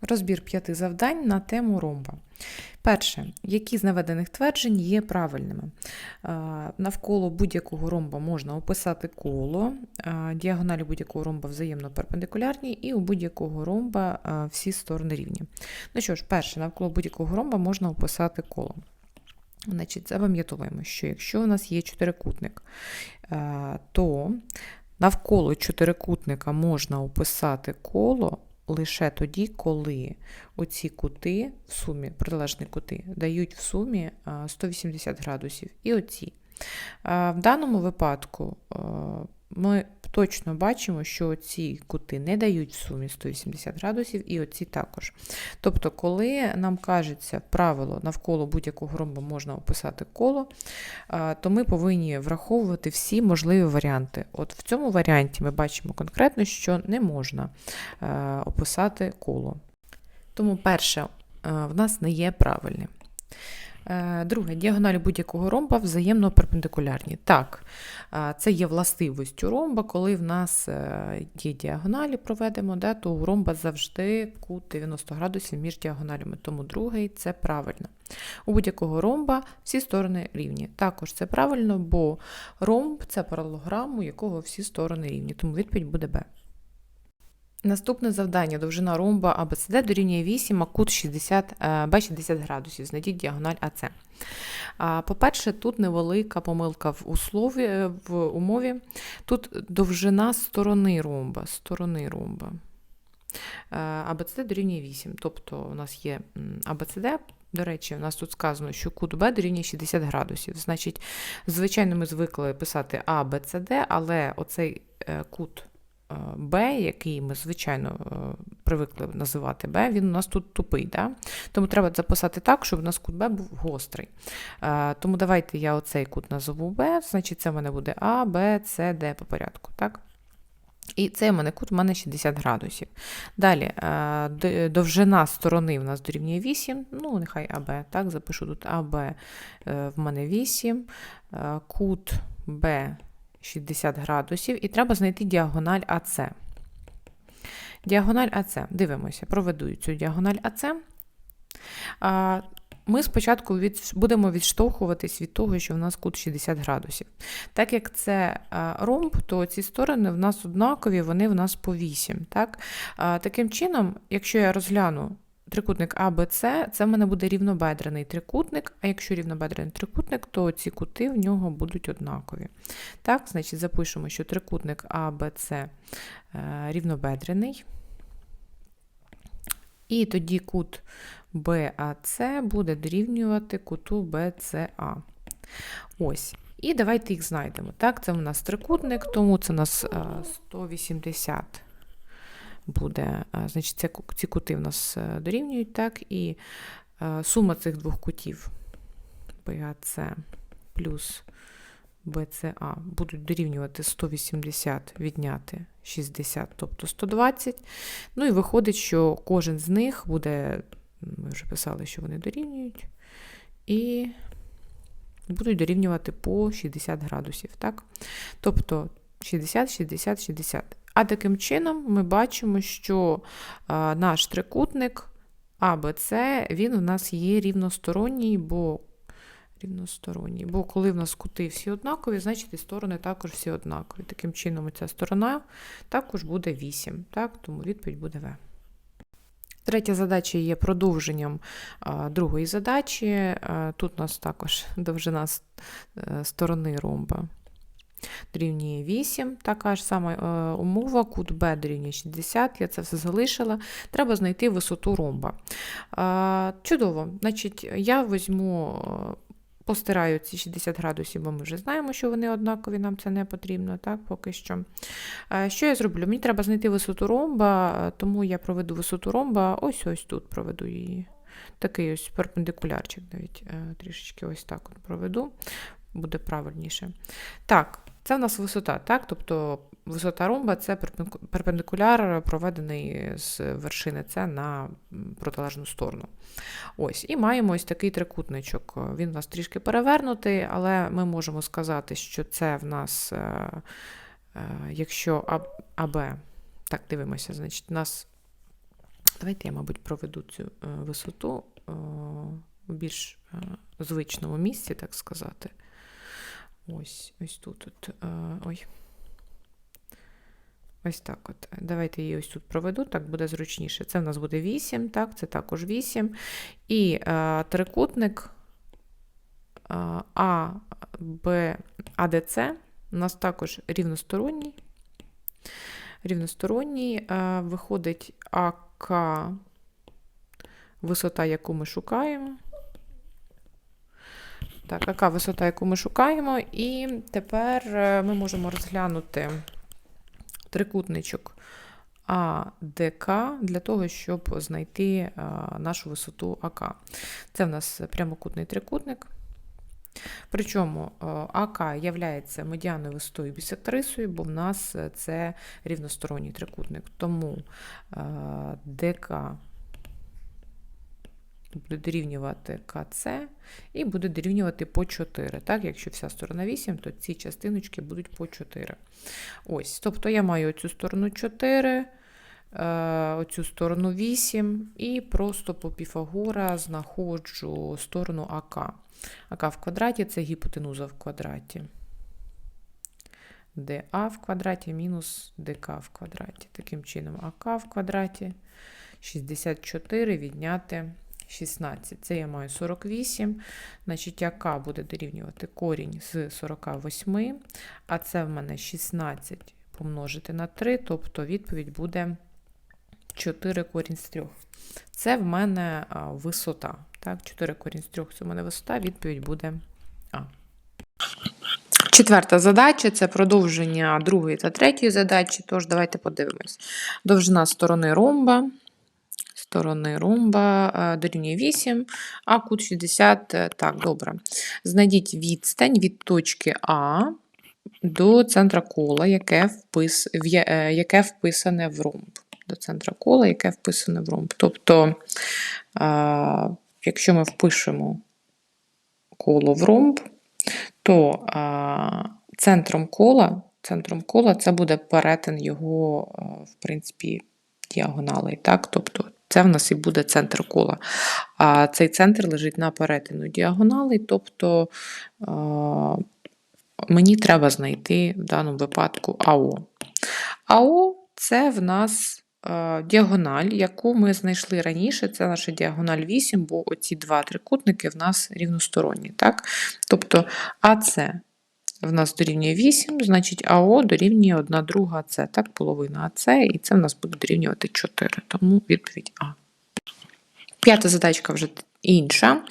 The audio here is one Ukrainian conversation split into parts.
Розбір п'яти завдань на тему ромба. Перше. Які з наведених тверджень є правильними? Навколо будь-якого ромба можна описати коло, діагоналі будь-якого ромба взаємно перпендикулярні, і у будь-якого ромба всі сторони рівні. Ну що ж, перше, навколо будь-якого ромба можна описати коло. Значить, запам'ятовуємо, що якщо у нас є чотирикутник, то навколо чотирикутника можна описати коло лише тоді, коли оці кути в сумі, протилежні кути, дають в сумі 180 градусів. І оці. В даному випадку ми точно бачимо, що ці кути не дають в сумі 180 градусів, і оці також. Тобто, коли нам кажеться правило навколо будь-якого ромба можна описати коло, то ми повинні враховувати всі можливі варіанти. От в цьому варіанті ми бачимо конкретно, що не можна описати коло. Тому перше в нас не є правильним. Е, Друге, діагоналі будь-якого ромба взаємно перпендикулярні. Так, е, це є властивістю ромба, коли в нас е, є діагоналі, проведемо, да, то у ромба завжди кут 90 градусів між діагоналями. Тому другий це правильно. У будь-якого ромба всі сторони рівні. Також це правильно, бо ромб це паралограм, у якого всі сторони рівні, тому відповідь буде Б. Наступне завдання. Довжина ромба АБЦД дорівнює 8, а кут 60, е, Б60 градусів. Знайдіть діагональ АЦ. По-перше, тут невелика помилка в, услові, е, в умові. Тут довжина сторони ромба. Сторони ромба. Е, АБЦД дорівнює 8. Тобто у нас є АБЦД. До речі, у нас тут сказано, що кут Б дорівнює 60 градусів. Значить, звичайно, ми звикли писати А, Б, але оцей кут Б, який ми, звичайно, е, привикли називати Б, він у нас тут тупий. Да? Тому треба записати так, щоб у нас кут Б був гострий. Е, Тому давайте я оцей кут назову Б, значить це в мене буде А, Б, С, Д по порядку. так? І цей мене кут у мене 60 градусів. Далі, е, довжина сторони в нас дорівнює 8, ну, нехай АБ, так, запишу тут АБ е, в мене 8, е, кут Б 60 градусів, і треба знайти діагональ АЦ. Діагональ АЦ. Дивимося, проведу цю діагональ АЦ. Ми спочатку від, будемо відштовхуватись від того, що в нас кут 60 градусів. Так як це ромб, то ці сторони в нас однакові, вони в нас по 8. Так? Таким чином, якщо я розгляну трикутник АБЦ, це в мене буде рівнобедрений трикутник, а якщо рівнобедрений трикутник, то ці кути в нього будуть однакові. Так, значить, запишемо, що трикутник АБЦ е, рівнобедрений. І тоді кут БАЦ буде дорівнювати куту БЦА. Ось. І давайте їх знайдемо. Так, це у нас трикутник, тому це у нас е, 180 буде. е, Значить, це, ці кути в нас е, дорівнюють, так, і е, сума цих двох кутів БАЦ плюс БЦА будуть дорівнювати 180 відняти 60, тобто 120. Ну і виходить, що кожен з них буде, ми вже писали, що вони дорівнюють, і будуть дорівнювати по 60 градусів. Так? Тобто 60, 60, 60. А таким чином ми бачимо, що наш трикутник АБЦ, він у нас є рівносторонній, бо рівносторонній. Бо коли в нас кути всі однакові, значить і сторони також всі однакові. Таким чином, ця сторона також буде 8. Так? Тому відповідь буде В. Третя задача є продовженням другої задачі. Тут у нас також довжина е, сторони ромба дорівнює 8, така ж сама е, умова, кут Б дорівнює 60, я це все залишила. Треба знайти висоту ромба. Чудово. Значить, я візьму, е, постираю ці 60 градусів, бо ми вже знаємо, що вони однакові, нам це не потрібно, так, поки що. Е, Що я зроблю? Мені треба знайти висоту ромба, тому я проведу висоту ромба, ось ось тут проведу її. Такий ось перпендикулярчик навіть трішечки ось так от проведу, буде правильніше. Так, це в нас висота, так? Тобто висота ромба це перпендикуляр, проведений з вершини С на протилежну сторону. Ось, і маємо ось такий трикутничок. Він у нас трішки перевернутий, але ми можемо сказати, що це в нас, е, е, якщо АБ, так, дивимося, значить, у нас Давайте я, мабуть, проведу цю е, висоту е, в більш е, звичному місці, так сказати. Ось, ось тут. От, е, ой. Ось так от. Давайте її ось тут проведу, так буде зручніше. Це в нас буде 8, так, це також 8. І е, трикутник е, А, Б, АДЦ у нас також рівносторонній. Рівносторонній е, виходить АК, висота, яку ми шукаємо. Так, АК висота, яку ми шукаємо, і тепер е, ми можемо розглянути трикутничок АДК для того, щоб знайти е, нашу висоту АК. Це в нас прямокутний трикутник. Причому е, АК є медіаною висотою бісектрисою, бо в нас це рівносторонній трикутник. Тому ДК буде дорівнювати КЦ і буде дорівнювати по 4. Так, якщо вся сторона 8, то ці частиночки будуть по 4. Ось, тобто я маю цю сторону 4, е, оцю сторону 8, і просто по Піфагора знаходжу сторону АК. АК в квадраті це гіпотенуза в квадраті. ДА в квадраті мінус ДК в квадраті. Таким чином, АК в квадраті 64 відняти 16. Це я маю 48. Значить, АК буде дорівнювати корінь з 48, а це в мене 16 помножити на 3, тобто відповідь буде 4 корінь з 3. Це в мене висота. Так, 4 корінь з 3 це в мене висота, відповідь буде А. Четверта задача це продовження другої та третьої задачі. Тож, давайте подивимось. Довжина сторони ромба. Сторони ромба е, дорівнює 8, а кут 60. е, Так, добре. Знайдіть відстань від точки А до центра кола, яке, впис... е, яке вписане в ромб. До центра кола, яке вписане в ромб. Тобто, якщо ми впишемо коло в ромб, то центром кола, центром кола це буде перетин його, в принципі, діагоналей. Так? Тобто це в нас і буде центр кола. А цей центр лежить на перетину діагоналей, тобто мені треба знайти в даному випадку АО. АО це в нас діагональ, яку ми знайшли раніше. Це наша діагональ 8, бо оці два трикутники в нас рівносторонні. Так? Тобто АЦ в нас дорівнює 8, значить АО дорівнює 1 друга АЦ. Так, половина АЦ, і це в нас буде дорівнювати 4. Тому відповідь А. П'ята задачка вже інша.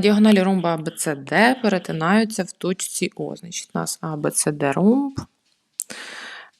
Діагоналі ромба ABCD перетинаються в точці О. Значить, у нас ABCD ромб.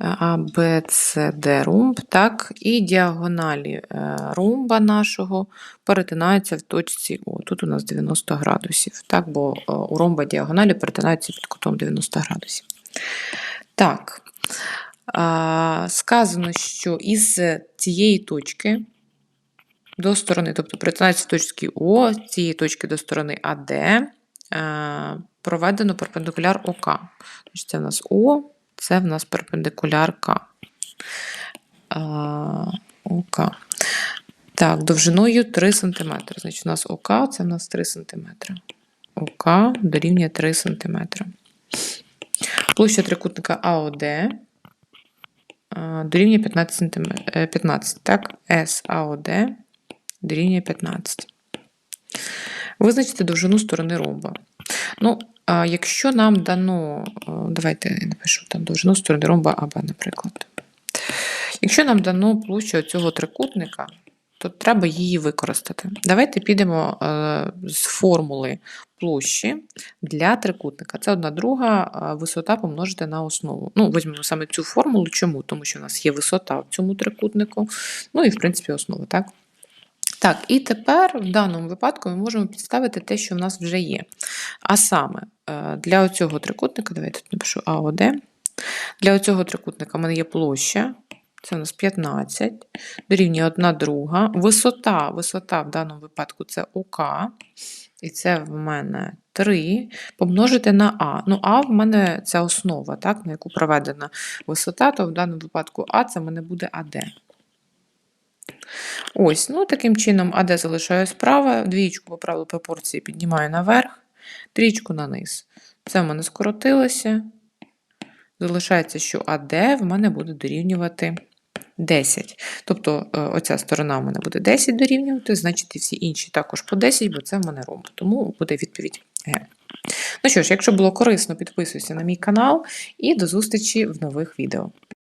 ABCD ромб, так, і діагоналі е, ромба нашого перетинаються в точці О. Тут у нас 90 градусів, так, бо е, у ромба діагоналі перетинаються під кутом 90 градусів. Так, а, сказано, що із цієї точки до сторони, тобто перетинаються в точці О, цієї точки до сторони АД, е, проведено перпендикуляр ОК. Це в нас О, це в нас перпендикуляр К. А, ОК. Так, довжиною 3 см. Значить, у нас ОК це в нас 3 см. ОК дорівнює 3 см. Площа трикутника АОД а, дорівнює 15 см. 15, так? САОД дорівнює 15. Визначити довжину сторони ромба. Ну, якщо нам дано, е, давайте я напишу там довжину сторони ромба АБ, наприклад. Якщо нам дано площу цього трикутника, то треба її використати. Давайте підемо е, з формули площі для трикутника. Це одна друга висота помножити на основу. Ну, візьмемо саме цю формулу. Чому? Тому що у нас є висота в цьому трикутнику, ну і в принципі основа, так? Так, і тепер в даному випадку ми можемо підставити те, що в нас вже є. А саме е, для цього трикутника, давайте тут напишу АОД. Для цього трикутника в мене є площа, це у нас 15, дорівнює 1 друга. Висота, висота в даному випадку це ОК, і це в мене 3 помножити на А. Ну, А в мене це основа, так, на яку проведена висота, то в даному випадку А це в мене буде АД. Ось, ну таким чином АД залишаю справа, двієчку по правилу пропорції піднімаю наверх, трічку на низ. Це в мене скоротилося. Залишається, що АД в мене буде дорівнювати 10. Тобто е, оця сторона в мене буде 10 дорівнювати, значить і всі інші також по 10, бо це в мене ромб. Тому буде відповідь Г. Ну що ж, якщо було корисно, підписуйся на мій канал і до зустрічі в нових відео.